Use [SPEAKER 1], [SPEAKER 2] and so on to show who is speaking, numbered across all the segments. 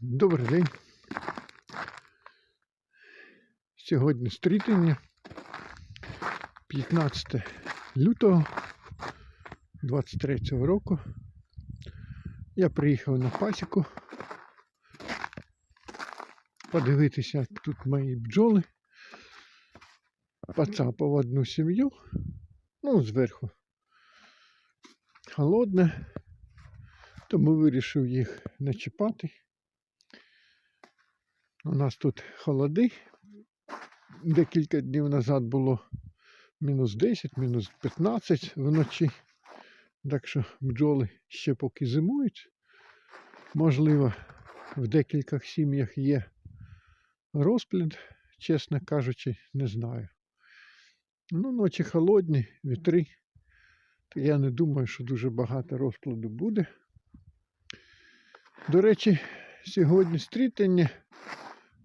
[SPEAKER 1] Добрий день. Сьогодні стрітення 15 лютого 23 року. Я приїхав на пасіку подивитися, тут мої бджоли. Поцапав одну сім'ю. Ну, зверху. Холодне, тому вирішив їх не чіпати. У нас тут холоди. Декілька днів назад було мінус 10, мінус 15 вночі. Так що бджоли ще поки зимують. Можливо, в декількох сім'ях є розплід, чесно кажучи, не знаю. Ну, ночі холодні, вітри. То я не думаю, що дуже багато розплоду буде. До речі, сьогодні стрітення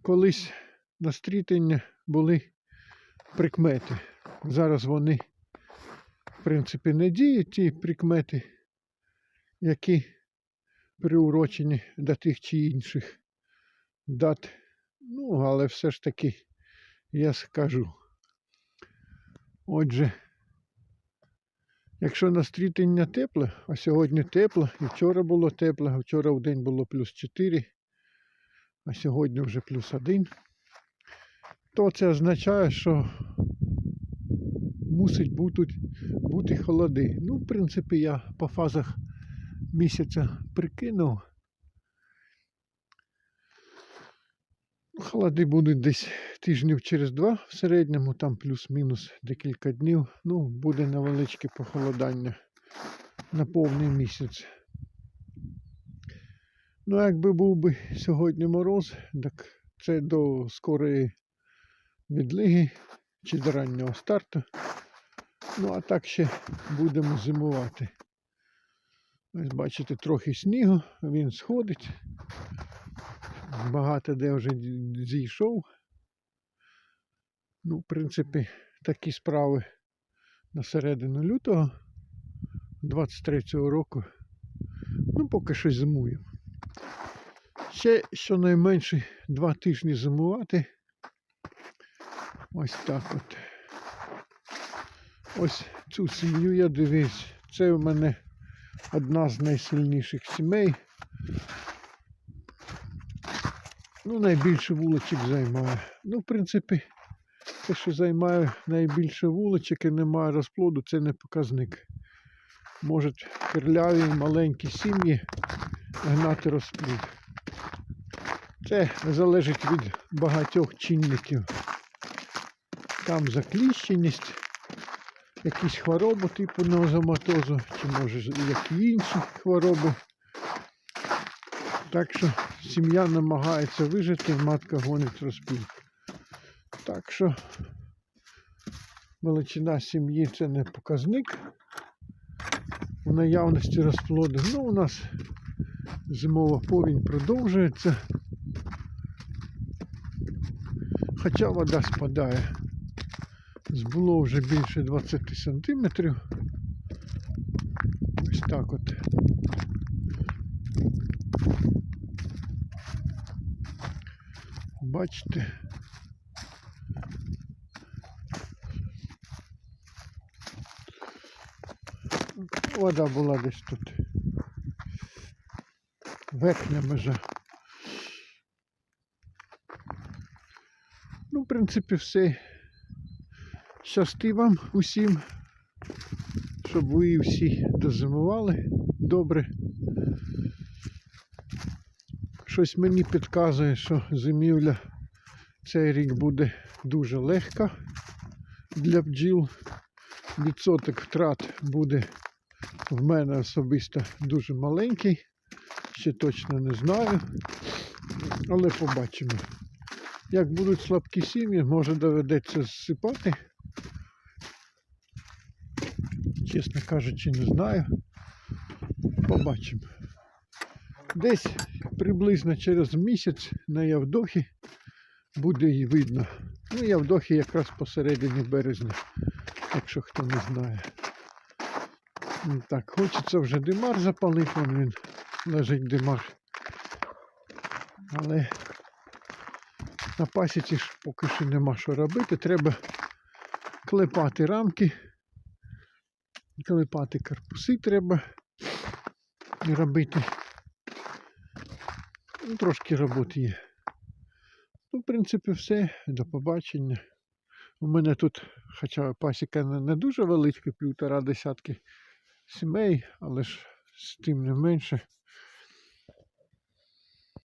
[SPEAKER 1] колись на стрітення були прикмети. Зараз вони, в принципі, не діють ті прикмети, які приурочені до тих чи інших дат. Ну, але все ж таки я скажу. Отже, якщо на стрітення тепло, а сьогодні тепло, і вчора було тепло, вчора в день було плюс 4, а сьогодні вже плюс один, то це означає, що мусить бути, бути холоди. Ну, в принципі, я по фазах місяця прикинув. Холоди будуть десь тижнів через два в середньому, там плюс-мінус декілька днів. Ну, буде невеличке похолодання на повний місяць. Ну, якби був би сьогодні мороз, так це до скорої відлиги чи до раннього старту. Ну, а так ще будемо зимувати. Ось бачите, трохи снігу, він сходить. Багато де вже зійшов. Ну, в принципі, такі справи на середину лютого 23-го року. Ну, поки що зимуємо. Ще щонайменше два тижні зимувати. Ось так от. Ось цю сім'ю я дивись. Це в мене одна з найсильніших сімей. Ну, найбільше вуличок займає. Ну, в принципі, те, що займає найбільше вуличок і немає розплоду, це не показник. Можуть перляві маленькі сім'ї гнати розплід. Це залежить від багатьох чинників. Там закліщеність, якісь хвороби типу нозоматозу, чи може які інші хвороби. Так що сім'я намагається вижити, матка гонить розплід. Так що величина сім'ї це не показник у наявності розплоду. Ну, у нас зимова повінь продовжується. Хоча вода спадає. Збуло вже більше 20 сантиметрів. Ось так от. Бачите. Вода була десь тут. Верхня межа. Ну, в принципі, все. Щасти вам усім, щоб ви всі дозимували добре. Щось мені підказує, що зимівля цей рік буде дуже легка для бджіл. Відсоток втрат буде в мене особисто дуже маленький. Ще точно не знаю. Але побачимо. Як будуть слабкі сім'ї, може доведеться зсипати. Чесно кажучи, не знаю. Побачимо. Десь приблизно через місяць на Явдохі буде і видно. Ну, Явдохі якраз посередині березня, якщо хто не знає. Так, хочеться вже димар запалити, він лежить димар. Але на пасіці ж поки що нема що робити. Треба клепати рамки, клепати карпуси треба робити. Ну, трошки роботи є. Ну, в принципі, все. До побачення. У мене тут, хоча пасіка не дуже величка, півтора десятки сімей, але ж з тим не менше.